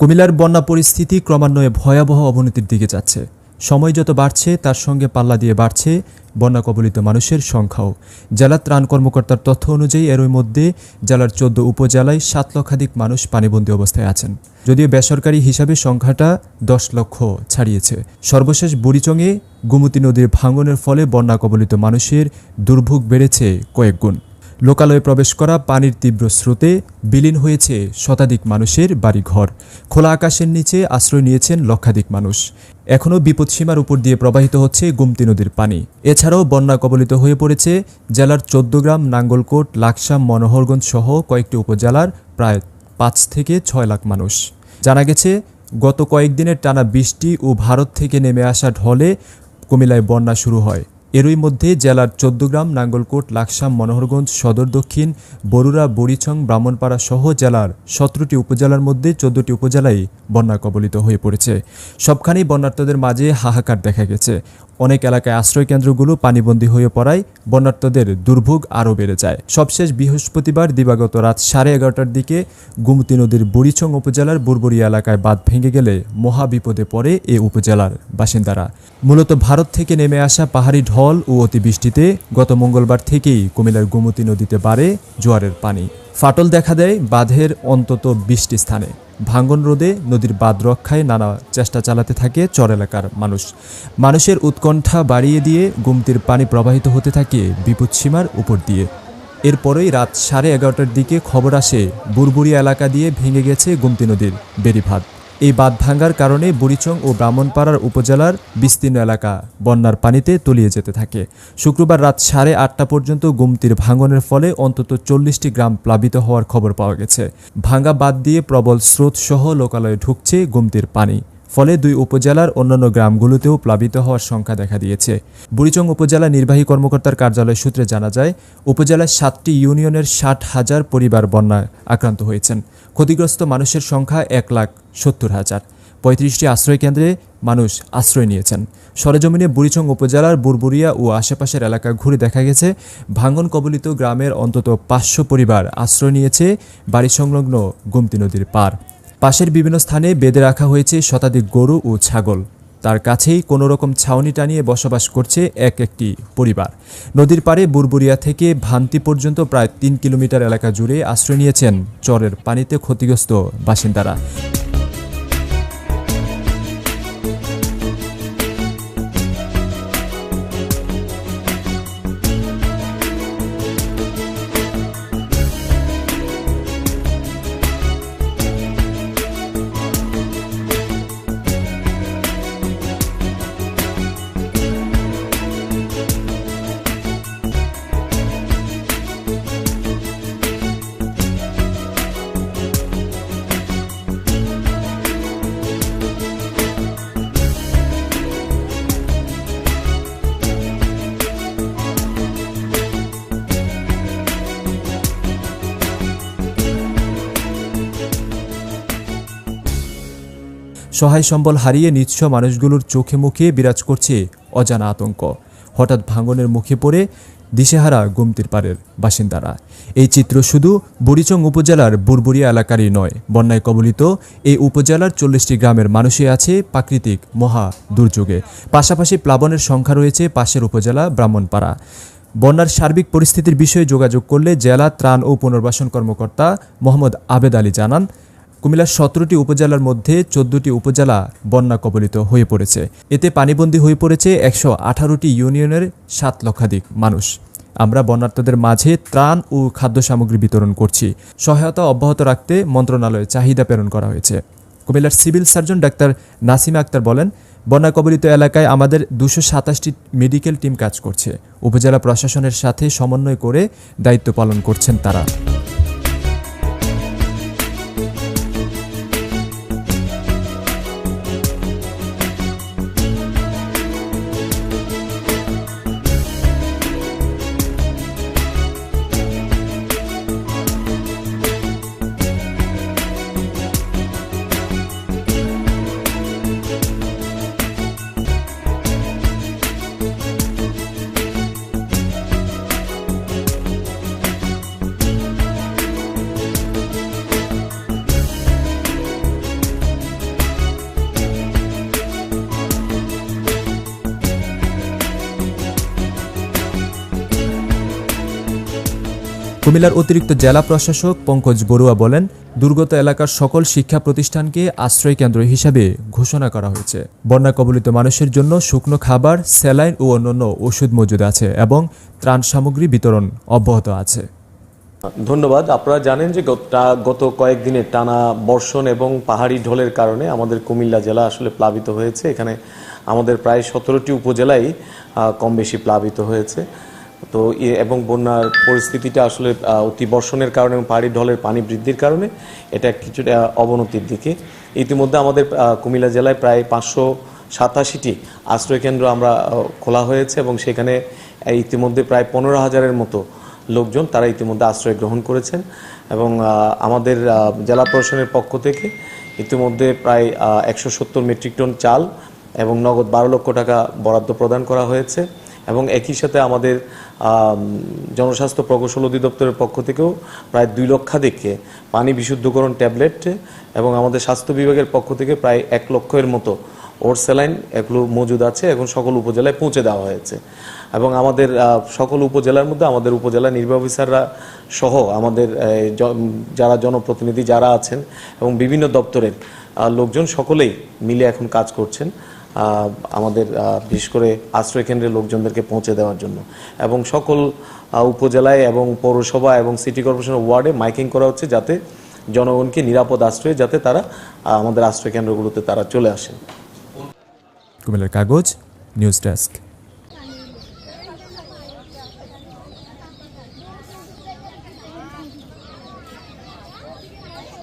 কুমিল্লার বন্যা পরিস্থিতি ক্রমান্বয়ে ভয়াবহ অবনতির দিকে যাচ্ছে। সময় যত বাড়ছে, তার সঙ্গে পাল্লা দিয়ে বাড়ছে বন্যা কবলিত মানুষের সংখ্যাও। জেলা ত্রাণ কর্মকর্তার তথ্য অনুযায়ী এরই মধ্যে জেলার চোদ্দ উপজেলায় সাত লক্ষাধিক মানুষ পানিবন্দী অবস্থায় আছেন। যদিও বেসরকারি হিসাবে সংখ্যাটা দশ লক্ষ ছাড়িয়েছে। সর্বশেষ বুড়িচংয়ে গুমতি নদীর ভাঙনের ফলে বন্যা কবলিত মানুষের দুর্ভোগ বেড়েছে কয়েকগুণ লোকালয়ে প্রবেশ করা পানির তীব্র স্রোতে বিলীন হয়েছে শতাধিক মানুষের বাড়িঘর। খোলা আকাশের নিচে আশ্রয় নিয়েছেন লক্ষাধিক মানুষ। এখনও বিপদসীমার উপর দিয়ে প্রবাহিত হচ্ছে গুমতি নদীর পানি। এছাড়াও বন্যা কবলিত হয়ে পড়েছে জেলার চোদ্দগ্রাম নাঙ্গলকোট, লাকসাম, মনোহরগঞ্জ সহ কয়েকটি উপজেলার প্রায় পাঁচ থেকে ছয় লাখ মানুষ। জানা গেছে, গত কয়েকদিনের টানা বৃষ্টি ও ভারত থেকে নেমে আসা ঢলে কুমিল্লায় বন্যা শুরু হয়। এরই মধ্যে জেলার চোদ্দগ্রাম, নাঙ্গলকোট, লাকসাম, মনোহরগঞ্জ, সদর দক্ষিণ, বরুড়া বড়িছং ব্রাহ্মণপাড়া সহ জেলার সতেরোটি উপজেলার মধ্যে চোদ্দটি উপজেলায় বন্যা কবলিত হয়ে পড়েছে। সবখানেই বন্যার্থদের মাঝে হাহাকার দেখা গেছে। অনেক এলাকায় আশ্রয়কেন্দ্রগুলো পানিবন্দী হয়ে পড়ায় বন্যার্থদের দুর্ভোগ আরও বেড়ে যায়। সবশেষ বৃহস্পতিবার দিবাগত রাত সাড়ে এগারোটার দিকে গুমতি নদীর বুড়িছং উপজেলার বুরবুরি এলাকায় বাঁধ ভেঙে গেলে মহা বিপদে পড়ে এ উপজেলার বাসিন্দারা। মূলত ভারত থেকে নেমে আসা পাহাড়ি ঢল ও অতিবৃষ্টিতে গত মঙ্গলবার থেকেই কুমিল্লার গোমতী নদীতে বাড়ে জোয়ারের পানি। ফাটল দেখা দেয় বাঁধের অন্তত বিশটি স্থানে। ভাঙ্গন রোদে নদীর বাঁধ রক্ষায় নানা চেষ্টা চালাতে থাকে চর এলাকার মানুষ। মানুষের উৎকণ্ঠা বাড়িয়ে দিয়ে গুমতির পানি প্রবাহিত হতে থাকে বিপদসীমার উপর দিয়ে। এরপরেই রাত সাড়ে এগারোটার দিকে খবর আসে বুরবুরিয়া এলাকা দিয়ে ভেঙে গেছে গুমতি নদীর বেড়িভাত এই বাঁধ ভাঙ্গার কারণে বুড়িচং ও ব্রাহ্মণপাড়ার উপজেলার বিস্তীর্ণ এলাকা বন্যার পানিতে তলিয়ে যেতে থাকে। শুক্রবার রাত সাড়ে আটটা পর্যন্ত গুমতির ভাঙনের ফলে অন্তত চল্লিশটি গ্রাম প্লাবিত হওয়ার খবর পাওয়া গেছে। ভাঙ্গা বাদ দিয়ে প্রবল স্রোতসহ লোকালয়ে ঢুকছে গুমতির পানি। ফলে দুই উপজেলার অন্যান্য গ্রামগুলোতেও প্লাবিত হওয়ার সংখ্যা দেখা দিয়েছে। বুড়িচং উপজেলা নির্বাহী কর্মকর্তার কার্যালয় সূত্রে জানা যায় উপজেলার সাতটি ইউনিয়নের ষাট হাজার পরিবার বন্যায় আক্রান্ত হয়েছেন। ক্ষতিগ্রস্ত মানুষের সংখ্যা এক লাখ সত্তর হাজার। পঁয়ত্রিশটি আশ্রয়কেন্দ্রে মানুষ আশ্রয় নিয়েছেন। সরেজমিনে বুড়িচং উপজেলার বুরবুরিয়া ও আশেপাশের এলাকা ঘুরে দেখা গেছে, ভাঙ্গন কবলিত গ্রামের অন্তত পাঁচশো পরিবার আশ্রয় নিয়েছে বাড়ি সংলগ্ন গুমতি নদীর পার পাশের বিভিন্ন স্থানে বেঁধে রাখা হয়েছে শতাধিক গরু ও ছাগল। তার কাছেই কোনোরকম ছাউনি টানিয়ে বসবাস করছে এক একটি পরিবার। নদীর পারে বুরবুরিয়া থেকে ভান্তি পর্যন্ত প্রায় তিন কিলোমিটার এলাকা জুড়ে আশ্রয় নিয়েছেন চরের পানিতে ক্ষতিগ্রস্ত বাসিন্দারা। সহায় সম্বল হারিয়ে নিঃস্ব মানুষগুলোর চোখে মুখে বিরাজ করছে অজানা আতঙ্ক। হঠাৎ ভাঙনের মুখে পড়ে দিশেহারা গুমতির পাড়ের বাসিন্দারা। এই চিত্র শুধু বুড়িচং উপজেলার বুরবুরিয়া এলাকারই নয়, বন্যায় কবলিত এই উপজেলার চল্লিশটি গ্রামের মানুষই আছে প্রাকৃতিক মহা দুর্যোগে। পাশাপাশি প্লাবনের সংখ্যা রয়েছে পাশের উপজেলা ব্রাহ্মণপাড়া। বন্যার সার্বিক পরিস্থিতির বিষয়ে যোগাযোগ করলে জেলা ত্রাণ ও পুনর্বাসন কর্মকর্তা মোহাম্মদ আবেদ আলী জানান কুমিল্লার সতেরোটি উপজেলার মধ্যে চোদ্দটি উপজেলা বন্যা কবলিত হয়ে পড়েছে। এতে পানিবন্দী হয়ে পড়েছে একশো আঠারোটি ইউনিয়নের সাত লক্ষাধিক মানুষ। আমরা বন্যার্থদের মাঝে ত্রাণ ও খাদ্য সামগ্রী বিতরণ করছি। সহায়তা অব্যাহত রাখতে মন্ত্রণালয়ে চাহিদা প্রেরণ করা হয়েছে। কুমিল্লার civil surgeon doctor Nasima Akter বলেন, বন্যা কবলিত এলাকায় আমাদের দুশো সাতাশটি মেডিকেল টিম কাজ করছে। উপজেলা প্রশাসনের সাথে সমন্বয় করে দায়িত্ব পালন করছেন তারা। কুমিল্লার অতিরিক্ত জেলা প্রশাসক পঙ্কজ বড়ুয়া বলেন, দুর্গত এলাকার সকল শিক্ষা প্রতিষ্ঠানকে আশ্রয় কেন্দ্র হিসাবে ঘোষণা করা হয়েছে। বন্যা কবলিত মানুষের জন্য শুকনো খাবার, স্যালাইন ও অন্যান্য ওষুধ মজুদ আছে এবং ত্রাণ সামগ্রী বিতরণ অব্যাহত আছে। ধন্যবাদ। আপনারা জানেন যে গত- কয়েকদিনের টানা বর্ষণ এবং পাহাড়ি ঢলের কারণে আমাদের কুমিল্লা জেলা আসলে প্লাবিত হয়েছে। এখানে আমাদের প্রায় সতেরোটি উপজেলাই কম বেশি প্লাবিত হয়েছে। তো এবং বন্যার পরিস্থিতিটা আসলে আহ, অতি বর্ষণের কারণে এবং পাহাড়ি ঢলের পানি বৃদ্ধির কারণে এটা কিছুটা অবনতির দিকে। ইতিমধ্যে আমাদের কুমিল্লা জেলায় প্রায় পাঁচশো সাতাশিটি আশ্রয়কেন্দ্র আমরা খোলা হয়েছে এবং সেখানে ইতিমধ্যে প্রায় পনেরো হাজারের মতো লোকজন তারা ইতিমধ্যে আশ্রয় গ্রহণ করেছেন এবং আমাদের জেলা প্রশাসনের পক্ষ থেকে ইতিমধ্যে প্রায় একশো সত্তর মেট্রিক টন চাল এবং নগদ বারো লক্ষ টাকা বরাদ্দ প্রদান করা হয়েছে। এবং একই সাথে আমাদের জনস্বাস্থ্য প্রকৌশল অধিদপ্তরের পক্ষ থেকেও প্রায় দুই লক্ষাধিককে পানি বিশুদ্ধকরণ ট্যাবলেট এবং আমাদের স্বাস্থ্য বিভাগের পক্ষ থেকে প্রায় এক লক্ষের মতো ওর স্যালাইন এগুলো মজুদ আছে এবং সকল উপজেলায় পৌঁছে দেওয়া হয়েছে। এবং আমাদের সকল উপজেলার মধ্যে আমাদের উপজেলা নির্বাহী অফিসাররা সহ আমাদের যারা জনপ্রতিনিধি যারা আছেন এবং বিভিন্ন দপ্তরের লোকজন সকলেই মিলে এখন কাজ করছেন। আমাদের বিশেষ করে আশ্রয়কেন্দ্রে লোকজনদেরকে পৌঁছে দেওয়ার জন্য। এবং সকল উপজেলায় এবং পৌরসভা এবং সিটি কর্পোরেশনের ওয়ার্ডে মাইকিং করা হচ্ছে যাতে জনগণকে নিরাপদ আশ্রয়ে যাতে তারা আমাদের আশ্রয়কেন্দ্রগুলোতে তারা চলে আসেন। কুমিল্লার কাগজ, নিউজ ডেস্ক।